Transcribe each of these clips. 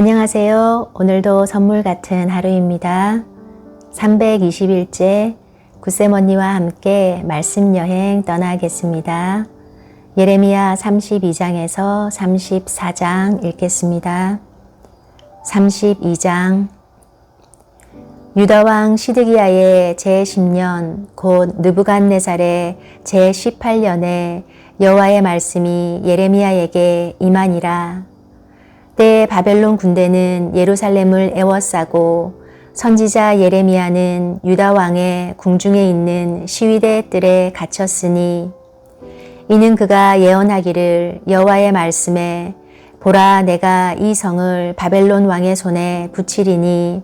안녕하세요. 오늘도 선물 같은 하루입니다. 321째 구쌤 언니와 함께 말씀 여행 떠나겠습니다. 예레미야 32장에서 34장 읽겠습니다. 32장 유다왕 시드기야의 제10년 곧 느부갓네살의 제18년에 여호와의 말씀이 예레미야에게 임하니라. 때 바벨론 군대는 예루살렘을 애워싸고 선지자 예레미야는 유다 왕의 궁중에 있는 시위대 뜰에 갇혔으니 이는 그가 예언하기를 여호와의 말씀에 보라 내가 이 성을 바벨론 왕의 손에 붙이리니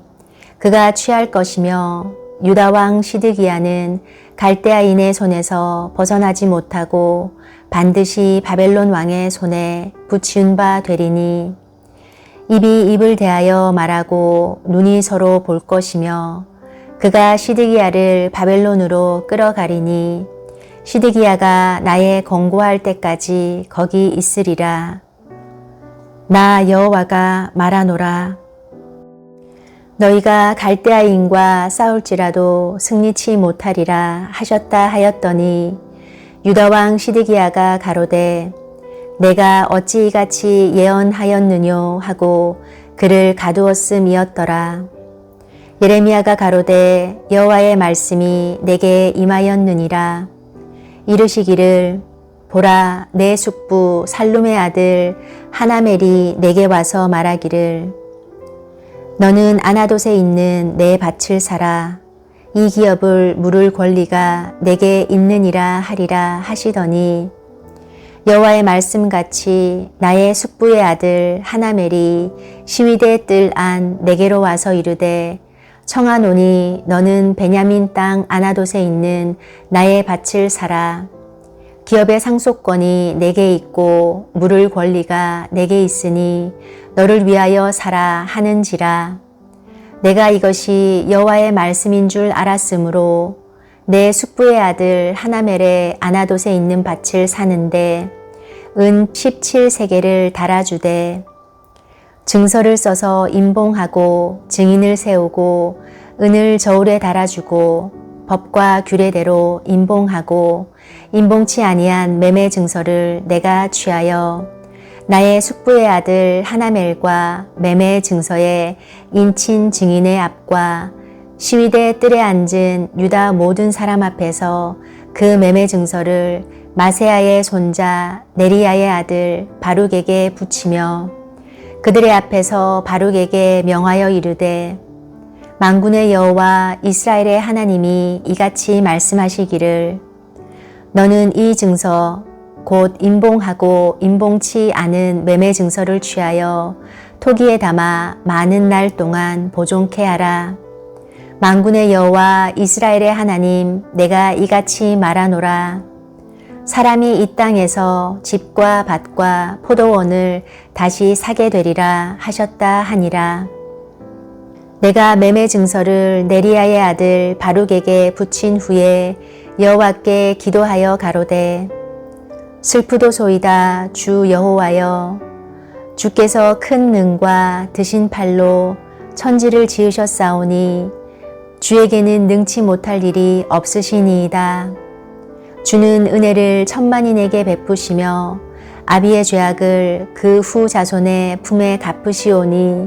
그가 취할 것이며 유다 왕 시드기야는 갈대아인의 손에서 벗어나지 못하고 반드시 바벨론 왕의 손에 붙이운 바 되리니 입이 입을 대하여 말하고 눈이 서로 볼 것이며 그가 시드기야를 바벨론으로 끌어가리니 시드기야가 나의 권고할 때까지 거기 있으리라. 나 여호와가 말하노라. 너희가 갈대아인과 싸울지라도 승리치 못하리라 하셨다 하였더니 유다왕 시드기야가 가로되 내가 어찌 이같이 예언하였느뇨 하고 그를 가두었음이었더라. 예레미야가 가로되 여호와의 말씀이 내게 임하였느니라. 이르시기를 보라 내 숙부 살룸의 아들 하나멜이 내게 와서 말하기를 너는 아나돗에 있는 내 밭을 사라 이 기업을 물을 권리가 내게 있느니라 하리라 하시더니 여호와의 말씀같이 나의 숙부의 아들 하나멜이 시위대 뜰안 내게로 와서 이르되 청하노니 너는 베냐민 땅 아나돗에 있는 나의 밭을 사라. 기업의 상속권이 내게 있고 물을 권리가 내게 있으니 너를 위하여 사라 하는지라. 내가 이것이 여호와의 말씀인 줄 알았으므로 내 숙부의 아들 하나멜의 아나돗에 있는 밭을 사는데 은 17세계를 달아주되 증서를 써서 임봉하고 증인을 세우고 은을 저울에 달아주고 법과 규례대로 임봉하고 임봉치 아니한 매매 증서를 내가 취하여 나의 숙부의 아들 하나멜과 매매 증서의 인친 증인의 앞과 시위대 뜰에 앉은 유다 모든 사람 앞에서 그 매매 증서를 마세아의 손자 네리야의 아들 바룩에게 붙이며 그들의 앞에서 바룩에게 명하여 이르되 만군의 여호와 이스라엘의 하나님이 이같이 말씀하시기를 너는 이 증서 곧 임봉하고 임봉치 않은 매매 증서를 취하여 토기에 담아 많은 날 동안 보존케 하라. 만군의 여호와 이스라엘의 하나님 내가 이같이 말하노라. 사람이 이 땅에서 집과 밭과 포도원을 다시 사게 되리라 하셨다 하니라. 내가 매매 증서를 네리야의 아들 바룩에게 붙인 후에 여호와께 기도하여 가로되 슬프도소이다 주 여호와여 주께서 큰 능과 드신 팔로 천지를 지으셨사오니 주에게는 능치 못할 일이 없으시니이다. 주는 은혜를 천만인에게 베푸시며 아비의 죄악을 그 후 자손의 품에 갚으시오니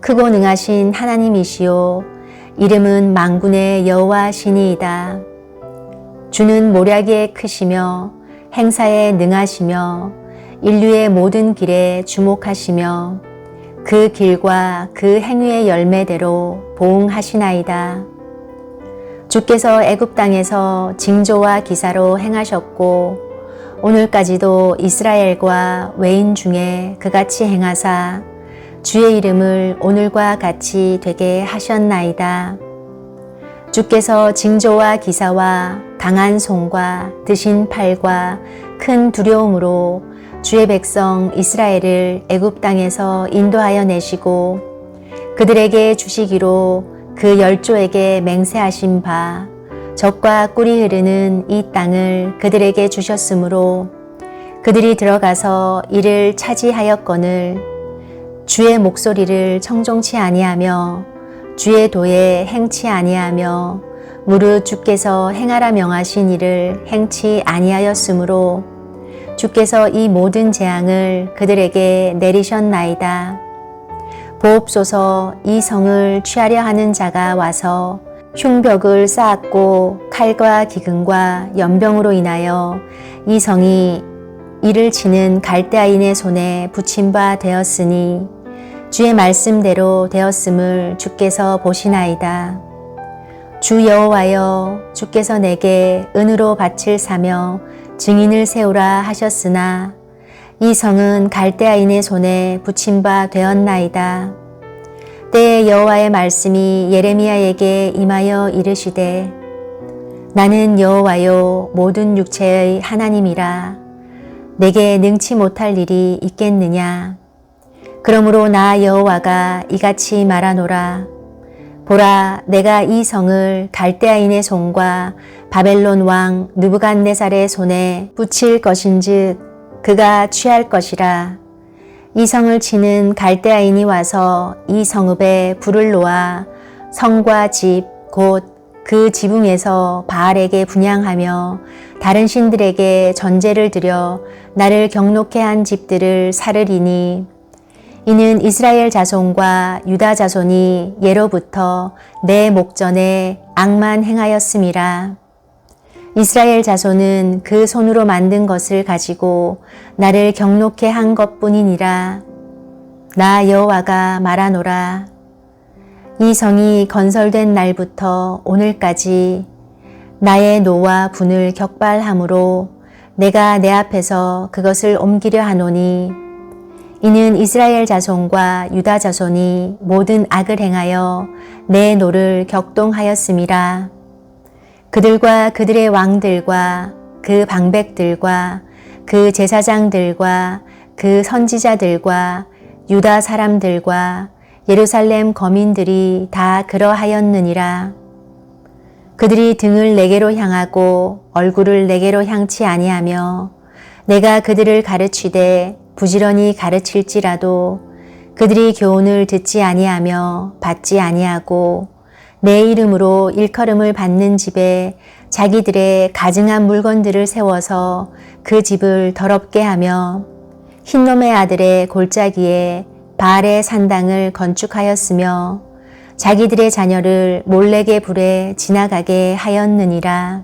크고 능하신 하나님이시오 이름은 망군의 여호와시니이다. 주는 모략에 크시며 행사에 능하시며 인류의 모든 길에 주목하시며 그 길과 그 행위의 열매대로 보응하시나이다. 주께서 애굽 땅에서 징조와 기사로 행하셨고 오늘까지도 이스라엘과 외인 중에 그같이 행하사 주의 이름을 오늘과 같이 되게 하셨나이다. 주께서 징조와 기사와 강한 손과 드신 팔과 큰 두려움으로 주의 백성 이스라엘을 애굽 땅에서 인도하여 내시고 그들에게 주시기로 그 열조에게 맹세하신 바 적과 꿀이 흐르는 이 땅을 그들에게 주셨으므로 그들이 들어가서 이를 차지하였거늘 주의 목소리를 청종치 아니하며 주의 도에 행치 아니하며 무릇 주께서 행하라 명하신 일을 행치 아니하였으므로 주께서 이 모든 재앙을 그들에게 내리셨나이다. 보옵소서 이 성을 취하려 하는 자가 와서 흉벽을 쌓았고 칼과 기근과 연병으로 인하여 이 성이 이를 치는 갈대아인의 손에 붙임 바 되었으니 주의 말씀대로 되었음을 주께서 보시나이다. 주 여호와여 주께서 내게 은으로 밭을 사며 증인을 세우라 하셨으나 이 성은 갈대아인의 손에 붙임 바 되었나이다. 때에 여호와의 말씀이 예레미야에게 임하여 이르시되 나는 여호와요 모든 육체의 하나님이라. 내게 능치 못할 일이 있겠느냐? 그러므로 나 여호와가 이같이 말하노라. 보라 내가 이 성을 갈대아인의 손과 바벨론 왕 느부갓네살의 손에 붙일 것인즉 그가 취할 것이라 이 성을 치는 갈대아인이 와서 이 성읍에 불을 놓아 성과 집 곧 그 지붕에서 바알에게 분양하며 다른 신들에게 전제를 드려 나를 경록해 한 집들을 사르리니 이는 이스라엘 자손과 유다 자손이 예로부터 내 목전에 악만 행하였음이라. 이스라엘 자손은 그 손으로 만든 것을 가지고 나를 경록해 한 것뿐이니라. 나 여호와가 말하노라. 이 성이 건설된 날부터 오늘까지 나의 노와 분을 격발함으로 내가 내 앞에서 그것을 옮기려 하노니 이는 이스라엘 자손과 유다 자손이 모든 악을 행하여 내 노를 격동하였음이라. 그들과 그들의 왕들과 그 방백들과 그 제사장들과 그 선지자들과 유다 사람들과 예루살렘 거민들이 다 그러하였느니라. 그들이 등을 내게로 향하고 얼굴을 내게로 향치 아니하며 내가 그들을 가르치되 부지런히 가르칠지라도 그들이 교훈을 듣지 아니하며 받지 아니하고 내 이름으로 일컬음을 받는 집에 자기들의 가증한 물건들을 세워서 그 집을 더럽게 하며 흰놈의 아들의 골짜기에 바알의 산당을 건축하였으며 자기들의 자녀를 몰래게 불에 지나가게 하였느니라.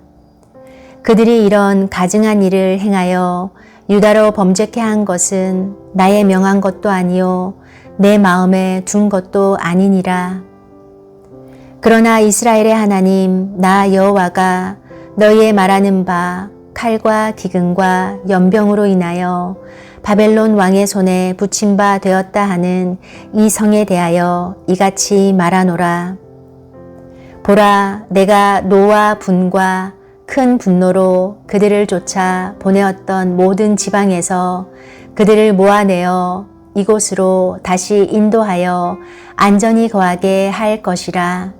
그들이 이런 가증한 일을 행하여 유다로 범죄케 한 것은 나의 명한 것도 아니요 내 마음에 둔 것도 아니니라. 그러나 이스라엘의 하나님 나 여호와가 너희의 말하는 바 칼과 기근과 연병으로 인하여 바벨론 왕의 손에 붙임 바 되었다 하는 이 성에 대하여 이같이 말하노라. 보라, 내가 노와 분과 큰 분노로 그들을 쫓아 보내었던 모든 지방에서 그들을 모아내어 이곳으로 다시 인도하여 안전히 거하게 할 것이라.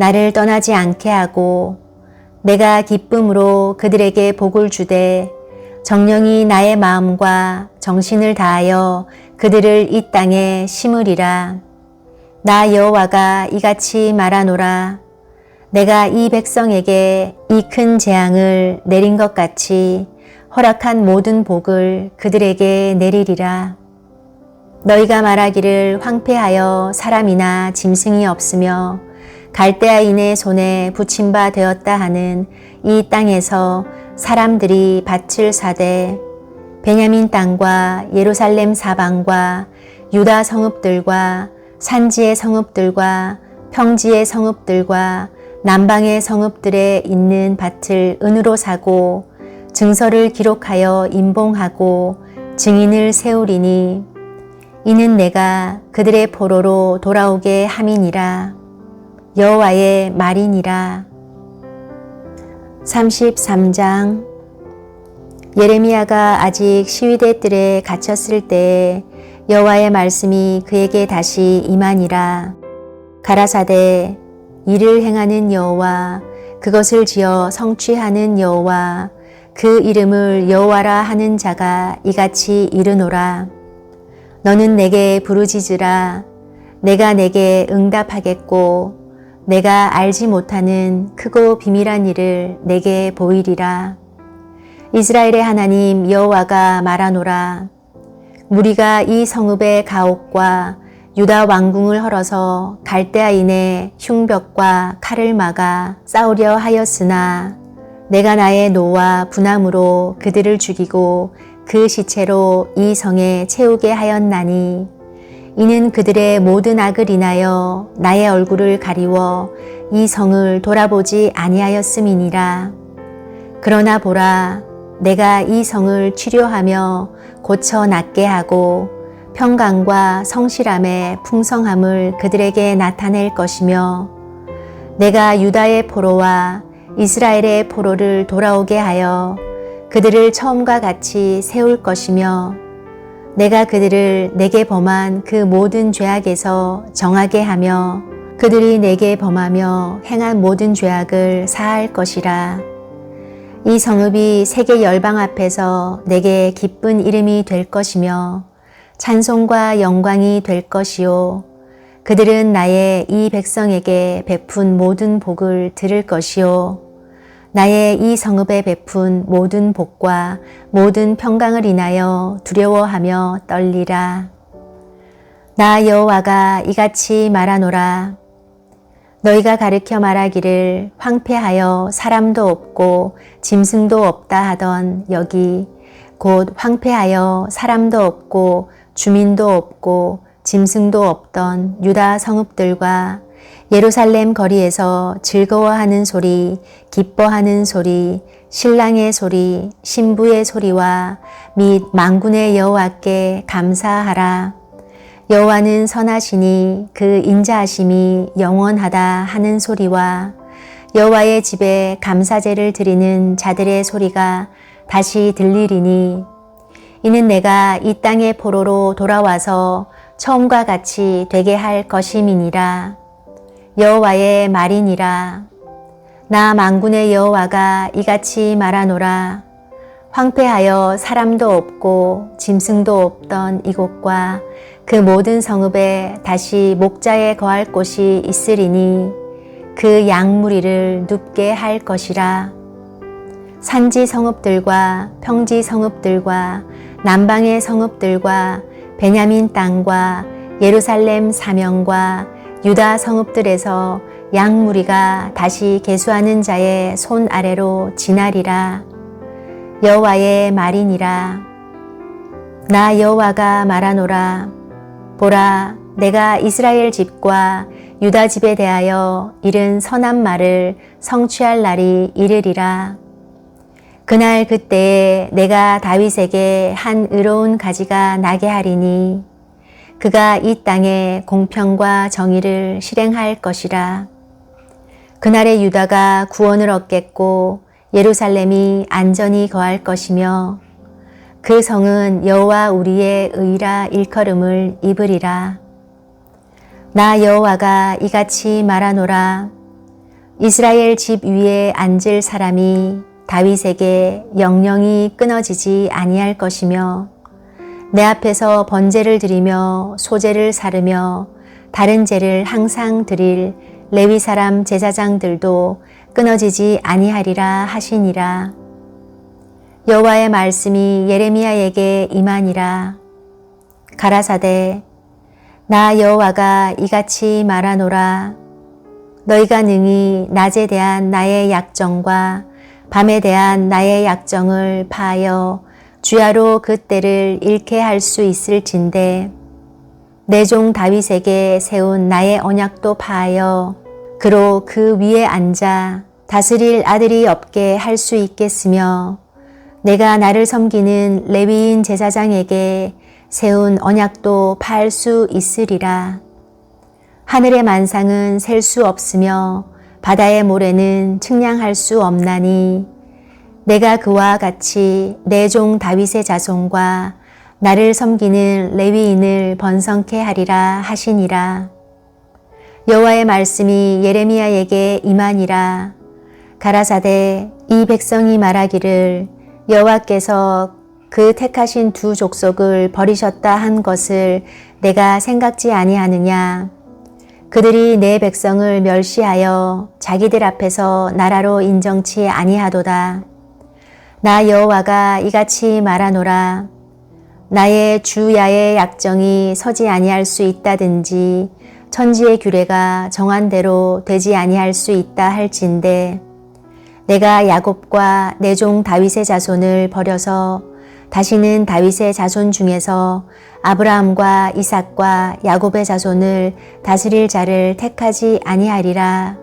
나를 떠나지 않게 하고 내가 기쁨으로 그들에게 복을 주되 정령이 나의 마음과 정신을 다하여 그들을 이 땅에 심으리라. 나 여호와가 이같이 말하노라. 내가 이 백성에게 이 큰 재앙을 내린 것 같이 허락한 모든 복을 그들에게 내리리라. 너희가 말하기를 황폐하여 사람이나 짐승이 없으며 갈대아인의 손에 붙임 바 되었다 하는 이 땅에서 사람들이 밭을 사되 베냐민 땅과 예루살렘 사방과 유다 성읍들과 산지의 성읍들과 평지의 성읍들과 남방의 성읍들에 있는 밭을 은으로 사고 증서를 기록하여 임봉하고 증인을 세우리니 이는 내가 그들의 포로로 돌아오게 함이니라. 여호와의 말이니라. 33장 예레미야가 아직 시위대 뜰에 갇혔을 때에 여호와의 말씀이 그에게 다시 임하니라. 가라사대 이를 행하는 여호와 그것을 지어 성취하는 여호와 그 이름을 여호와라 하는 자가 이같이 이르노라. 너는 내게 부르짖으라. 내가 내게 응답하겠고 내가 알지 못하는 크고 비밀한 일을 내게 보이리라. 이스라엘의 하나님 여호와가 말하노라. 무리가 이 성읍의 가옥과 유다 왕궁을 헐어서 갈대아인의 흉벽과 칼을 막아 싸우려 하였으나 내가 나의 노와 분함으로 그들을 죽이고 그 시체로 이 성에 채우게 하였나니 이는 그들의 모든 악을 인하여 나의 얼굴을 가리워 이 성을 돌아보지 아니하였음이니라. 그러나 보라, 내가 이 성을 치료하며 고쳐 낫게 하고 평강과 성실함의 풍성함을 그들에게 나타낼 것이며 내가 유다의 포로와 이스라엘의 포로를 돌아오게 하여 그들을 처음과 같이 세울 것이며 내가 그들을 내게 범한 그 모든 죄악에서 정하게 하며 그들이 내게 범하며 행한 모든 죄악을 사할 것이라. 이 성읍이 세계 열방 앞에서 내게 기쁜 이름이 될 것이며 찬송과 영광이 될 것이요. 그들은 나의 이 백성에게 베푼 모든 복을 들을 것이요. 나의 이 성읍에 베푼 모든 복과 모든 평강을 인하여 두려워하며 떨리라. 나 여호와가 이같이 말하노라. 너희가 가르쳐 말하기를 황폐하여 사람도 없고 짐승도 없다 하던 여기 곧 황폐하여 사람도 없고 주민도 없고 짐승도 없던 유다 성읍들과 예루살렘 거리에서 즐거워하는 소리, 기뻐하는 소리, 신랑의 소리, 신부의 소리와 및 망군의 여호와께 감사하라. 여호와는 선하시니 그 인자하심이 영원하다 하는 소리와 여호와의 집에 감사제를 드리는 자들의 소리가 다시 들리리니 이는 내가 이 땅의 포로로 돌아와서 처음과 같이 되게 할 것임이니라 여호와의 말이니라 나 만군의 여호와가 이같이 말하노라 황폐하여 사람도 없고 짐승도 없던 이곳과 그 모든 성읍에 다시 목자에 거할 곳이 있으리니 그 양무리를 눕게 할 것이라. 산지 성읍들과 평지 성읍들과 남방의 성읍들과 베냐민 땅과 예루살렘 사명과 유다 성읍들에서 양 무리가 다시 계수하는 자의 손 아래로 지나리라. 여호와의 말이니라. 나 여호와가 말하노라. 보라, 내가 이스라엘 집과 유다 집에 대하여 이른 선한 말을 성취할 날이 이르리라. 그날 그때에 내가 다윗에게 한 의로운 가지가 나게 하리니 그가 이 땅에 공평과 정의를 실행할 것이라. 그날에 유다가 구원을 얻겠고 예루살렘이 안전히 거할 것이며 그 성은 여호와 우리의 의라 일컬음을 입으리라. 나 여호와가 이같이 말하노라. 이스라엘 집 위에 앉을 사람이 다윗에게 영영이 끊어지지 아니할 것이며 내 앞에서 번제를 드리며 소제를 사르며 다른 제를 항상 드릴 레위 사람 제사장들도 끊어지지 아니하리라 하시니라. 여호와의 말씀이 예레미야에게 임하니라. 가라사대 나 여호와가 이같이 말하노라. 너희가 능히 낮에 대한 나의 약정과 밤에 대한 나의 약정을 파하여 주야로 그 때를 잃게 할 수 있을진데 내 종 다윗에게 세운 나의 언약도 파하여 그로 그 위에 앉아 다스릴 아들이 없게 할 수 있겠으며 내가 나를 섬기는 레위인 제사장에게 세운 언약도 팔수 있으리라. 하늘의 만상은 셀 수 없으며 바다의 모래는 측량할 수 없나니 내가 그와 같이 내 종 다윗의 자손과 나를 섬기는 레위인을 번성케 하리라 하시니라. 여호와의 말씀이 예레미야에게 임하니라. 가라사대 이 백성이 말하기를 여호와께서 그 택하신 두 족속을 버리셨다 한 것을 내가 생각지 아니하느냐. 그들이 내 백성을 멸시하여 자기들 앞에서 나라로 인정치 아니하도다. 나 여호와가 이같이 말하노라. 나의 주야의 약정이 서지 아니할 수 있다든지 천지의 규례가 정한 대로 되지 아니할 수 있다 할진대 내가 야곱과 내 종 다윗의 자손을 버려서 다시는 다윗의 자손 중에서 아브라함과 이삭과 야곱의 자손을 다스릴 자를 택하지 아니하리라.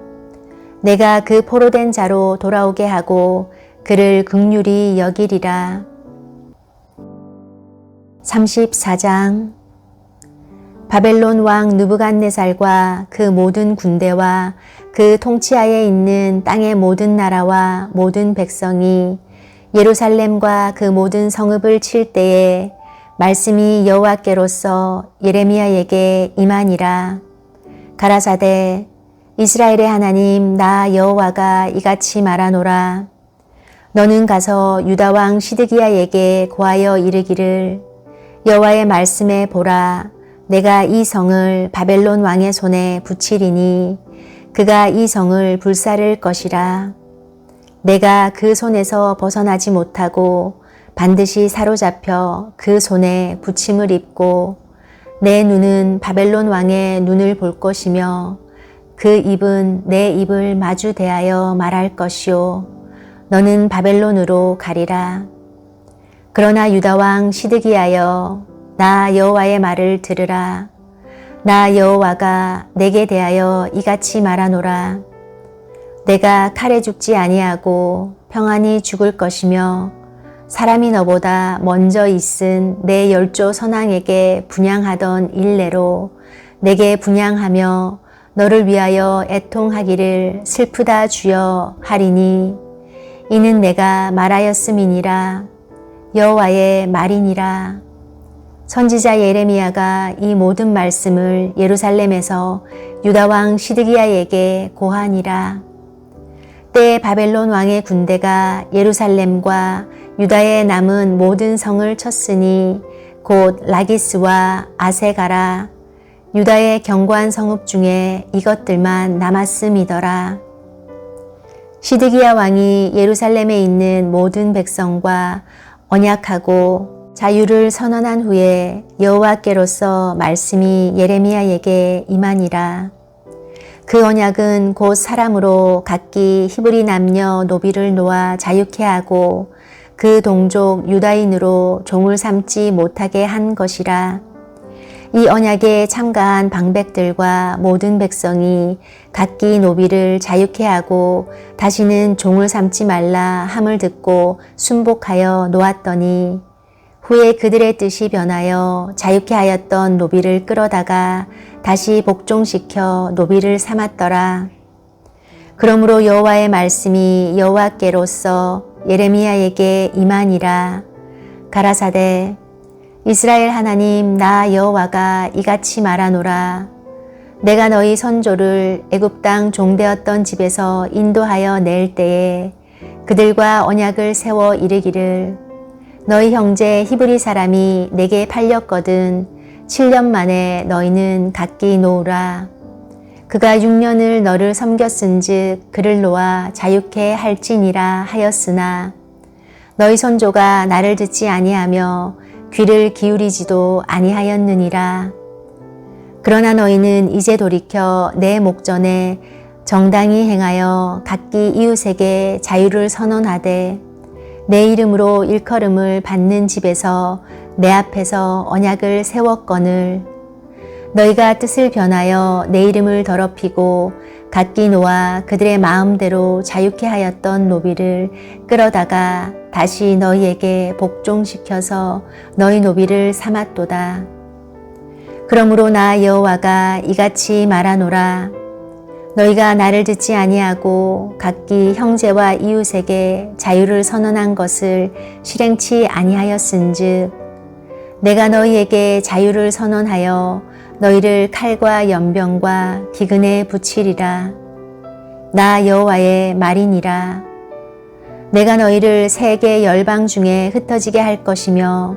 내가 그 포로된 자로 돌아오게 하고 그를 극률이 여기리라. 34장. 바벨론 왕 느부갓네살과 그 모든 군대와 그 통치하에 있는 땅의 모든 나라와 모든 백성이 예루살렘과 그 모든 성읍을 칠 때에 말씀이 여호와께로서 예레미야에게 임하니라. 가라사대 이스라엘의 하나님 나 여호와가 이같이 말하노라 너는 가서 유다 왕 시드기야에게 고하여 이르기를 여호와의 말씀에 보라 내가 이 성을 바벨론 왕의 손에 붙이리니 그가 이 성을 불사를 것이라. 내가 그 손에서 벗어나지 못하고 반드시 사로잡혀 그 손에 붙임을 입고 내 눈은 바벨론 왕의 눈을 볼 것이며 그 입은 내 입을 마주 대하여 말할 것이요. 너는 바벨론으로 가리라. 그러나 유다 왕 시드기하여 나 여호와의 말을 들으라. 나 여호와가 내게 대하여 이같이 말하노라. 내가 칼에 죽지 아니하고 평안히 죽을 것이며 사람이 너보다 먼저 있은 내 열조 선왕에게 분양하던 일례로 내게 분양하며 너를 위하여 애통하기를 슬프다 주여 하리니 이는 내가 말하였음이니라 여호와의 말이니라. 선지자 예레미야가 이 모든 말씀을 예루살렘에서 유다 왕 시드기야에게 고하니라. 때 바벨론 왕의 군대가 예루살렘과 유다에 남은 모든 성을 쳤으니 곧 라기스와 아세가라 유다의 견고한 성읍 중에 이것들만 남았음이더라. 시드기야 왕이 예루살렘에 있는 모든 백성과 언약하고 자유를 선언한 후에 여호와께로서 말씀이 예레미야에게 임하니라. 그 언약은 곧 사람으로 각기 히브리 남녀 노비를 놓아 자유케 하고 그 동족 유다인으로 종을 삼지 못하게 한 것이라. 이 언약에 참가한 방백들과 모든 백성이 각기 노비를 자유케 하고 다시는 종을 삼지 말라 함을 듣고 순복하여 놓았더니 후에 그들의 뜻이 변하여 자유케 하였던 노비를 끌어다가 다시 복종시켜 노비를 삼았더라. 그러므로 여호와의 말씀이 여호와께로서 예레미야에게 임하니라. 가라사대 이스라엘 하나님 나 여호와가 이같이 말하노라. 내가 너희 선조를 애굽 땅 종되었던 집에서 인도하여 낼 때에 그들과 언약을 세워 이르기를 너희 형제 히브리 사람이 내게 팔렸거든 7년 만에 너희는 각기 놓으라. 그가 6년을 너를 섬겼은즉 그를 놓아 자유케 할지니라 하였으나 너희 선조가 나를 듣지 아니하며 귀를 기울이지도 아니하였느니라. 그러나 너희는 이제 돌이켜 내 목전에 정당히 행하여 각기 이웃에게 자유를 선언하되 내 이름으로 일컬음을 받는 집에서 내 앞에서 언약을 세웠거늘 너희가 뜻을 변하여 내 이름을 더럽히고 각기 놓아 그들의 마음대로 자유케 하였던 노비를 끌어다가 다시 너희에게 복종시켜서 너희 노비를 삼았도다. 그러므로 나 여호와가 이같이 말하노라. 너희가 나를 듣지 아니하고 각기 형제와 이웃에게 자유를 선언한 것을 실행치 아니하였은즉 내가 너희에게 자유를 선언하여 너희를 칼과 연병과 기근에 붙이리라. 나 여호와의 말이니라. 내가 너희를 세계 열방 중에 흩어지게 할 것이며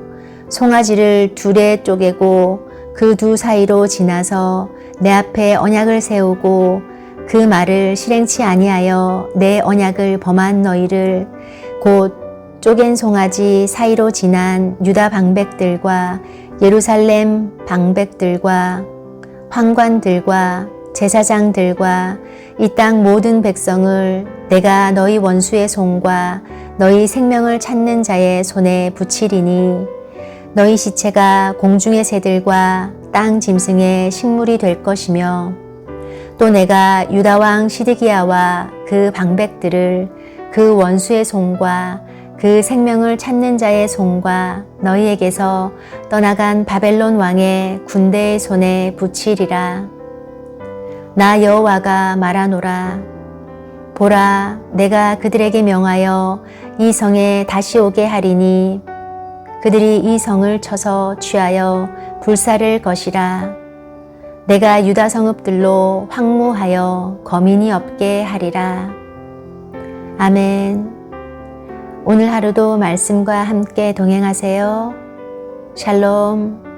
송아지를 둘에 쪼개고 그 두 사이로 지나서 내 앞에 언약을 세우고 그 말을 실행치 아니하여 내 언약을 범한 너희를 곧 쪼갠 송아지 사이로 지난 유다 방백들과 예루살렘 방백들과 황관들과 제사장들과 이 땅 모든 백성을 내가 너희 원수의 손과 너희 생명을 찾는 자의 손에 붙이리니 너희 시체가 공중의 새들과 땅 짐승의 식물이 될 것이며 또 내가 유다 왕 시드기야와 그 방백들을 그 원수의 손과 그 생명을 찾는 자의 손과 너희에게서 떠나간 바벨론 왕의 군대의 손에 붙이리라. 나 여호와가 말하노라. 보라, 내가 그들에게 명하여 이 성에 다시 오게 하리니 그들이 이 성을 쳐서 취하여 불사를 것이라. 내가 유다 성읍들로 황무하여 거민이 없게 하리라. 아멘. 오늘 하루도 말씀과 함께 동행하세요. 샬롬.